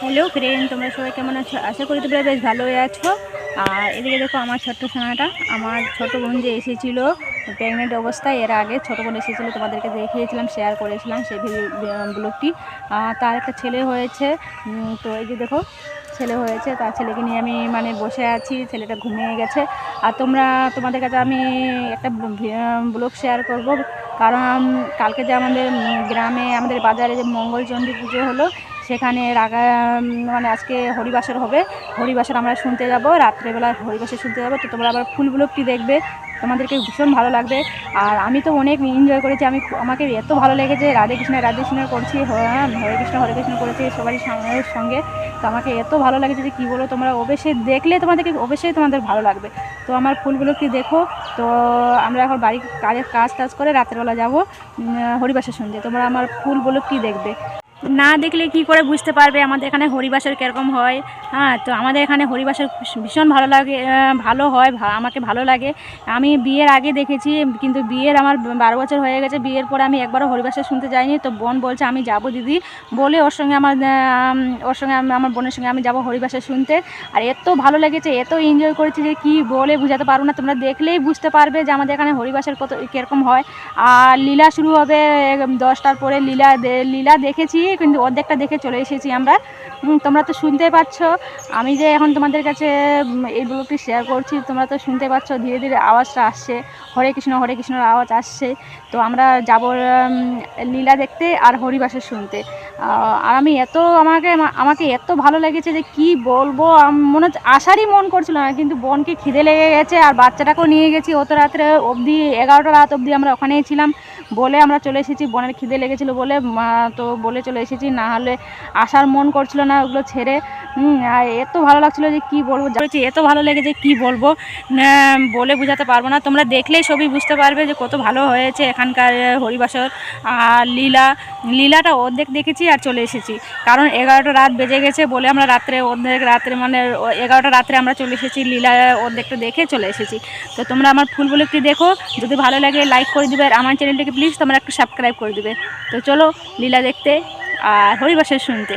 Hello friend তোমরা সবাই কেমন আছো? আশা করি তোমরা বেশ ভালোই আছো। আর এদিকে দেখো আমার ছোট্ট সোনাটা। আমার ছোট বোন যে এসেছিল, প্রেগনেন্ট অবস্থায়, এর আগে ছোট বোন এসেছিল, তোমাদেরকে দেখিয়েছিলাম শেয়ার করেছিলাম সেই ব্লগটি তার একটা ছেলে হয়েছে তো এই যে দেখো, ছেলে হয়েছে, তার ছেলেকে নিয়ে আমি মানে বসে আছি, ছেলেটা ঘুমিয়ে গেছে। আর তোমরা, তোমাদের কাছে আমি একটা ব্লগ শেয়ার করব। কারণ, কালকে যে আমাদের গ্রামে আমাদের বাজারে যে মঙ্গলচণ্ডী পুজো হলো সেখানে রাগা মানে আজকে হরিবাসর হবে। হরিবাসর আমরা শুনতে যাব, রাত্রেবেলা হরিবাসর শুনতে যাব। তো তোমরা আবার ফুল দেখবে? তোমাদেরকে ভীষণ ভালো লাগবে। আর আমি তো অনেক এনজয় করেছি। আমি আমাকে এত ভালো লেগেছে। রাধে কৃষ্ণ রাধে কৃষ্ণ করছি। হ- হরে কৃষ্ণ হরে কৃষ্ণ করেছি সবারই সঙ্গে সঙ্গে। তো আমাকে এত ভালো লাগেছে যে কী বলো? তোমরা অবশ্যই দেখলে তোমাদেরকে অবশ্যই তোমাদের ভালো লাগবে। তো আমার ফুলগুলো কি দেখো? তো আমরা এখন বাড়ি কাজের কাজ টাজ করে রাত্রেবেলা যাব হরিবাসের শুনতে তোমরা আমার ফুলগুলো কি দেখবে? না দেখলে কি করে বুঝতে পারবে? আমাদের এখানে হরিবাসর কীরকম হয়? হ্যাঁ তো আমাদের এখানে হরিবাসর ভীষণ ভালো লাগে ভালো হয় আমাকে ভালো লাগে। আমি বিয়ের আগে দেখেছি, কিন্তু বিয়ের আমার বারো বছর হয়ে গেছে, বিয়ের পরে আমি একবারও হরিবাসর শুনতে যাইনি। তো বোন বলছে, আমি যাব দিদি। বলে ওর সঙ্গে আমার ওর সঙ্গে আমি- আমার বোনের সঙ্গে আমি যাব হরিবাসর শুনতে। আর এত ভালো লেগেছে, এত এনজয় করেছি যে কি বলে বোঝাতে পারব না। তোমরা দেখলেই বুঝতে পারবে যে আমাদের এখানে হরিবাসের কত, কীরকম হয়। আর লীলা শুরু হবে দশটার পরে লীলা লীলা দেখেছি। কিন্তু অর্ধেকটা দেখে চলে এসেছি আমরা। তোমরা তো শুনতে পাচ্ছ, আমি যে এখন তোমাদের কাছে এই ব্লগটি শেয়ার করছি, তোমরা তো শুনতে পাচ্ছ, ধীরে ধীরে আওয়াজটা আসছে। হরে কৃষ্ণ, হরে কৃষ্ণর আওয়াজ আসছে। তো আমরা যাব লীলা দেখতে আর হরিবাসর শুনতে। আর আমি এত আমাকে আমাকে এত ভালো লেগেছে যে কি বলব মনে হচ্ছে আসারই মন করছিল না, কিন্তু বোনকে খিদে লেগে গেছে আর বাচ্চাটাকেও নিয়ে গেছি। অত রাত্রে অবধি, এগারোটা রাত অবধি আমরা ওখানেই ছিলাম বলে আমরা চলে এসেছি, বনের খিদে লেগেছিলো বলে তো বলে চলে এসেছি, না হলে আসার মন করছিল না ওগুলো ছেড়ে। এত ভালো লাগছিল যে কি বলব বলেছি, এত ভালো লেগেছে কি বলব বলে বোঝাতে পারব না। তোমরা দেখলেই সবই বুঝতে পারবে যে কত ভালো হয়েছে এখানকার হরিবাসর আর লীলা। লীলাটা অর্ধেক দেখেছি আর চলে এসেছি। কারণ এগারোটা রাত বেজে গেছে বলে আমরা রাত্রে অর্ধেক রাত্রে মানে এগারোটা রাত্রে আমরা চলে এসেছি, লীলা অর্ধেকটা দেখে চলে এসেছি। তো তোমরা আমার ফুলগুলো একটু দেখো, যদি ভালো লাগে লাইক করে দিবে, আর আমার চ্যানেলটাকে প্লিজ তোমরা একটু সাবস্ক্রাইব করে দিবে। তো চলো লীলা দেখতে। আর হরিবাসায় শুনতে।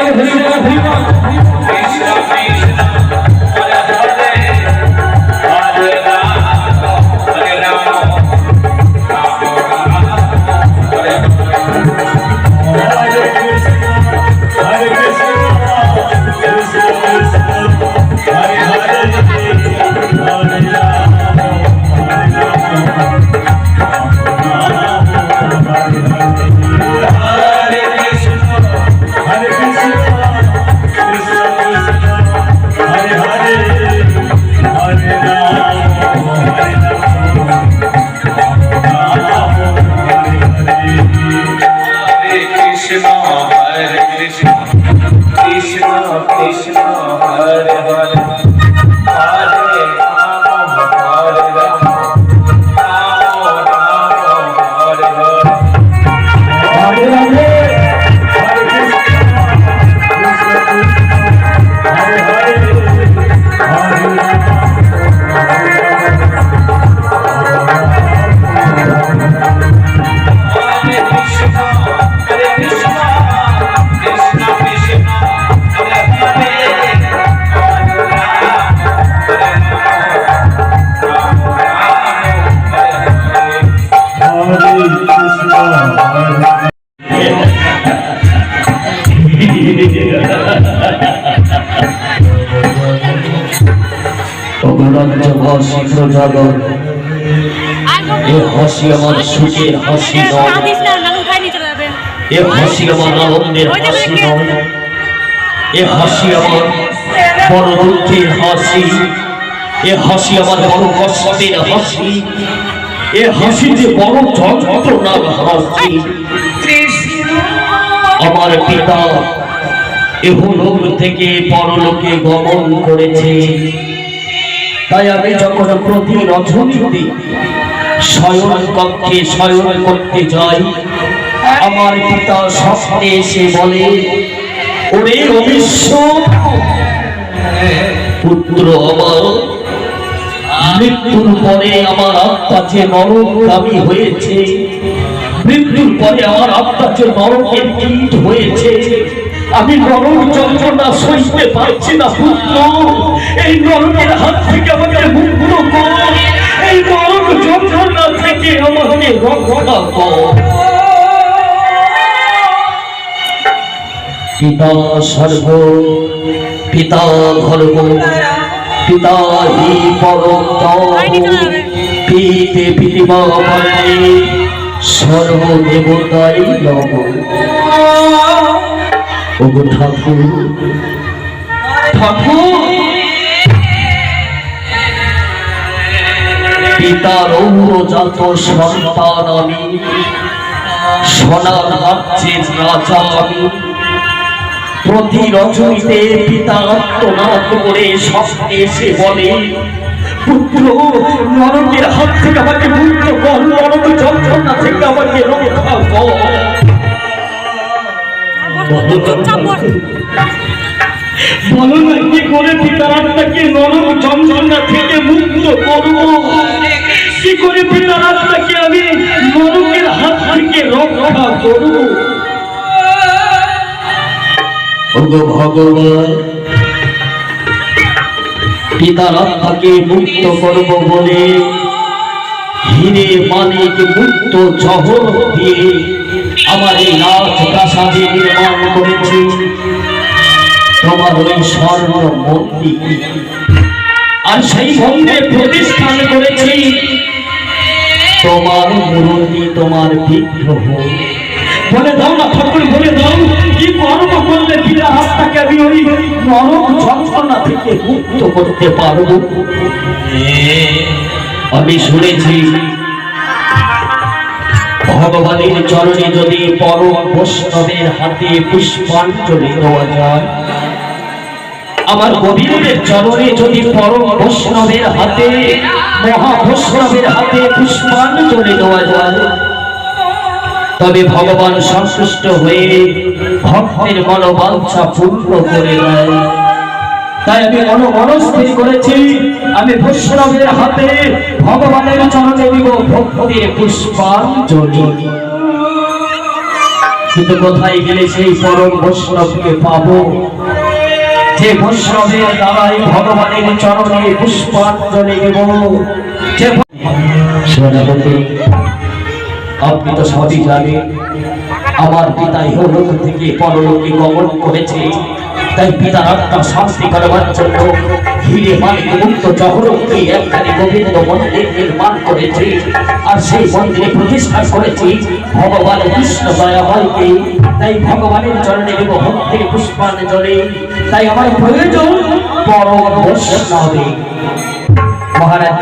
হাসি আমার সুখের হাসি এ হাসি আমার হাসি এ হাসি আমার বড় হাসি। এ হাসি আমার হাসি। এ হাসি যে বড় আমার পিতা থেকে পরলোকে গমন করেছে। তাই আমি যখন প্রতি রজনীতে শয়ন কক্ষে শয়ন করতে যাই, আমার পিতা স্বপ্নে এসে বলে, ওরে অবিশ্ব পুত্র আমার, মৃত্যুর পরে আমার আত্মা যে নরকগামী হয়েছে, মৃত্যুর পরে আমার আত্মা যে নরকের হয়েছে আমি নরক যন্ত্রণা সইতে পারছি না, পুত্র। এই নরকের হাত থেকে আমাকে মুক্ত কর। এই নরক যন্ত্রণা থেকে আমাকে রক্ষা কর। পিতা সর্ব, পিতা ধর্ম, পিতা হি পিতে পিতিমা বন্দে সর্বদেবতাই নম। ওগো ঠাকুর। ঠাকুর! পিতার ঔরজাত সন্তান আমি সোনার রাজ্যের রাজা আমি। প্রতি রজনীতে পিতা আত্মনাদ করে স্বপ্নে এসে বলে পুত্র নরকের হাত থেকে আমাকে মুক্ত কর নরক যন্ত্রণা থেকে আমাকে রক্ষা কর। বলো না, কি পিতার যন্ত্রণা থেকে মুক্ত করব? কি পিতার আমি হাত থেকে রক্ষা ভগবান পিতার আত্মাকে মুক্ত করব বলে হিরে মানিক মুক্ত জহর দিয়ে আমার এই রাজ প্রাসাদে নির্মাণ করেছি। তোমার ওই স্বর্ণ মন্দির আর সেই মন্দিরে প্রতিষ্ঠান করেছি। তোমার মূর্তি তোমার বিগ্রহ। বলে দাও না, ঠাকুর, বলে দাও, কি কর্ম করলে পিতা আত্মাকে আমি ওই নরক যন্ত্রণা থেকে মুক্ত করতে পারব? আমি শুনেছি ভগবানের চরণে যদি পরম বৈষ্ণবের হাতে পুষ্পাঞ্জলি দেওয়া যায়, আমার গোবিন্দের চরণে যদি পরম বৈষ্ণবের হাতে মহা বৈষ্ণবের হাতে পুষ্পাঞ্জলি দেওয়া যায়, তবে ভগবান সন্তুষ্ট হয়ে ভক্তের মনোবাঞ্ছা পূর্ণ করে দেয়। তাই আমি মন মনস্থির করেছি। আমি বৈষ্ণবের হাতে ভগবানের চরণে দিব ভক্তির পুষ্পাঞ্জলি। কিন্তু কোথায় গেলে সেই পরম বৈষ্ণবকে পাবো? যে বৈষ্ণবের দ্বারাই ভগবানের চরণে পুষ্পাঞ্জলি দেব। যে সেনাপতি, আপনি তো সবই জানেন। আমার পিতা ইহলোক থেকে পরলোকে গমন করেছে। তাই পিতার আত্মা শান্তি করবার জন্য হিরে মালিক মুক্ত জহরকে একখানে গোবিন্দ মন্দির নির্মাণ করেছে। আর সেই মন্দিরে প্রতিষ্ঠা করেছি ভগবান কৃষ্ণ দয়াময়কে। তাই ভগবানের চরণে দেব ভক্তির পুষ্পাঞ্জলি তাই আমার প্রয়োজন পরম বৈষ্ণবে মহারাজ,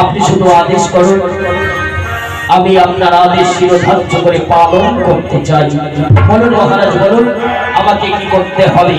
আপনি শুধু আদেশ করুন। আমি আপনার আদেশ শিরোধার্য করে পালন করতে চাই। বলুন মহারাজ, বলুন, আমাকে কি করতে হবে?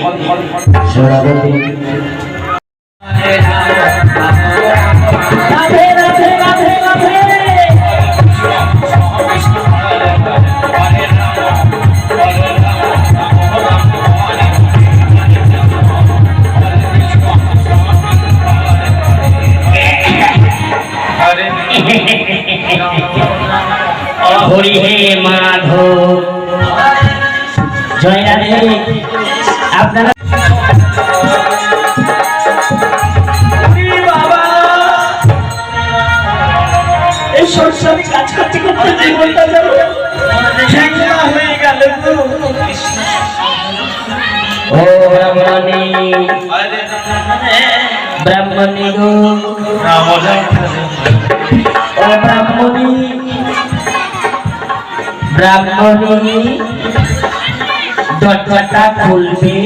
ও ব্রাহ্মণী ব্রাহ্মণী গো ও ব্রাহ্মণী ব্রাহ্মণী দরজাটা খুলবে।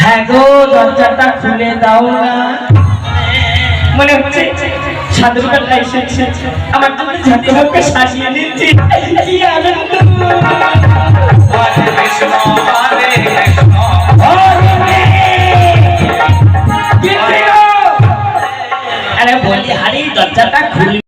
হ্যাঁ গো, দরজাটা খুলে দাও না। মনে হচ্ছে সাধুটা এসেছে আমার জন্য ঝাঁকুকে সাজিয়ে দিচ্ছি। কি আনন্দ। আরে বলি হারি দরজাটা খুলে